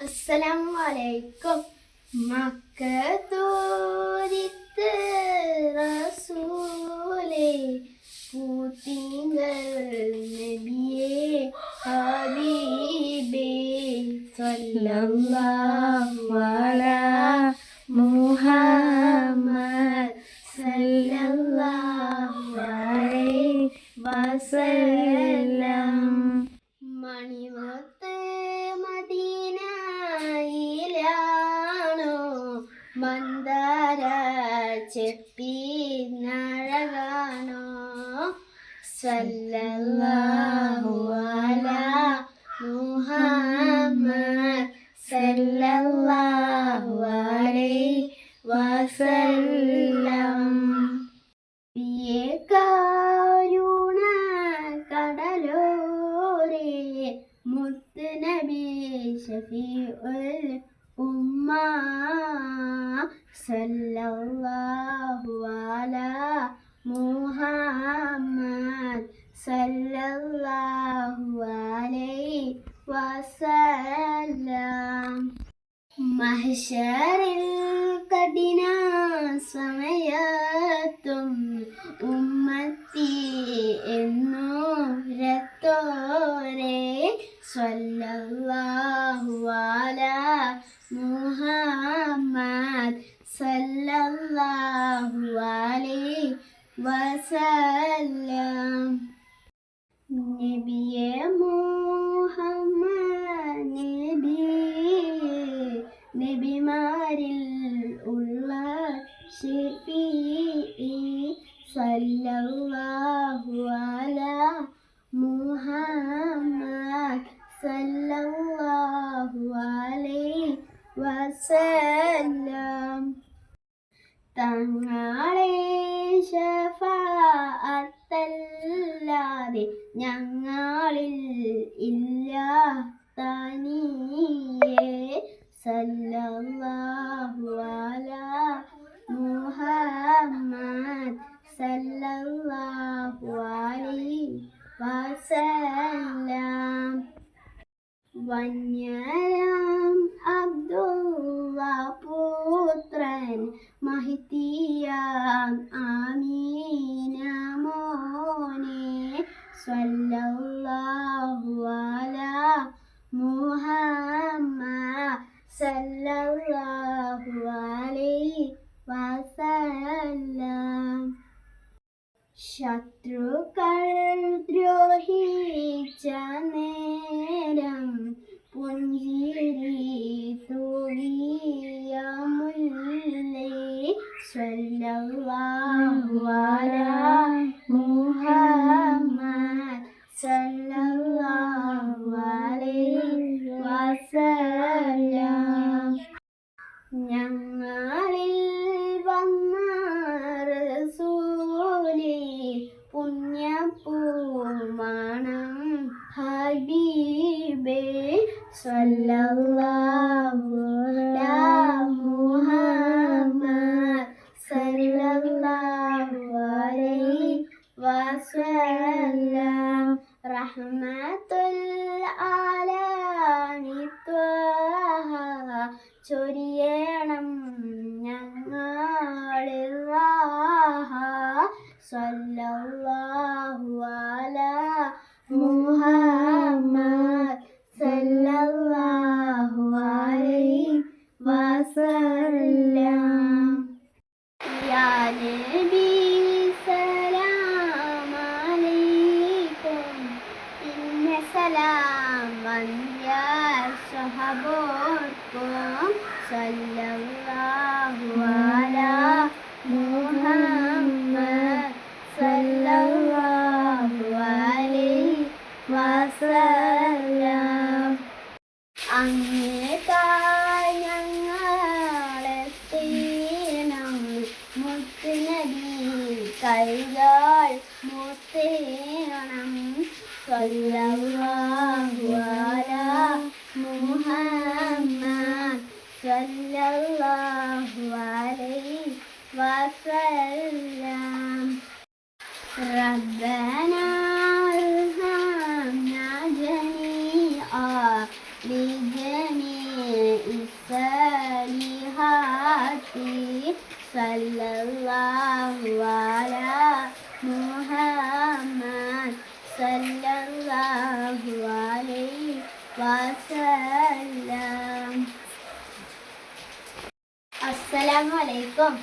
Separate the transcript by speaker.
Speaker 1: അസ്സലാമു അലൈക്കും മക്കത്തോരിത്ത് റസൂലേ പൂത്തിങ്കൾ നബിയേ ഹബീബേ സല്ലല്ലാഹു മന്ദാര ചെപ്പി നഴകാണോ സല്ലല്ലാഹു അലാ സല്ലല്ലാഹു അലൈഹി വസല്ലം. പിയെ കടലോരേ മുത്ത് നബി ഷഫീഉൽ ഉമ്മ സല്ലല്ലാഹു അലാ മുഹമ്മദ് സല്ലല്ലാഹു അലൈഹി വസല്ലം. മഹശറിൽ കഠിന മുഹമ്മദ് സല്ലല്ലാഹു അലൈഹി വസല്ലം നബിയെ മുഹമ്മദ് നബിയെ നബിമാരിൽ ഉള്ള ഷെഫീ സല്ലല്ലാഹു അലാ മുഹമ്മദ് സല്ലല്ലാഹു അലൈഹി വസല്ലം തങ്ങളെ ഷഫാഅത്തല്ലാതെ ഞങ്ങളിൽ ഇല്ല തനിയേ സല്ലല്ലാഹു അലാ മുഹമ്മദ് സ്വല്ലല്ലാഹു അലാ മുഹമ്മദ് സല്ലല്ലാഹു അലൈഹി വസല്ലം. ശത്രുക്കൾ ദ്രോഹിച്ച നേരം പുഞ്ചിരി തൂകിയ മുല്ലേ സ്വല്ലല്ലാഹു മുഹമ്മദ് റഹ്മത്തുൽ ആലാമി ത്വഹ ചൊരിയണം ഞങ്ങളിൽ റാഹ ഇന്ന സലാം വന്യ സഹബോർക്കും സല്ലല്ലാഹു അലാ صلى الله على محمد صلى الله عليه وسلم. ربنا ارحمنا جميعا لجميع الصالحات. صلى الله عليه സല്ലല്ലാഹു അലൈഹി വസല്ലം. അസ്സലാമു അലൈക്കും.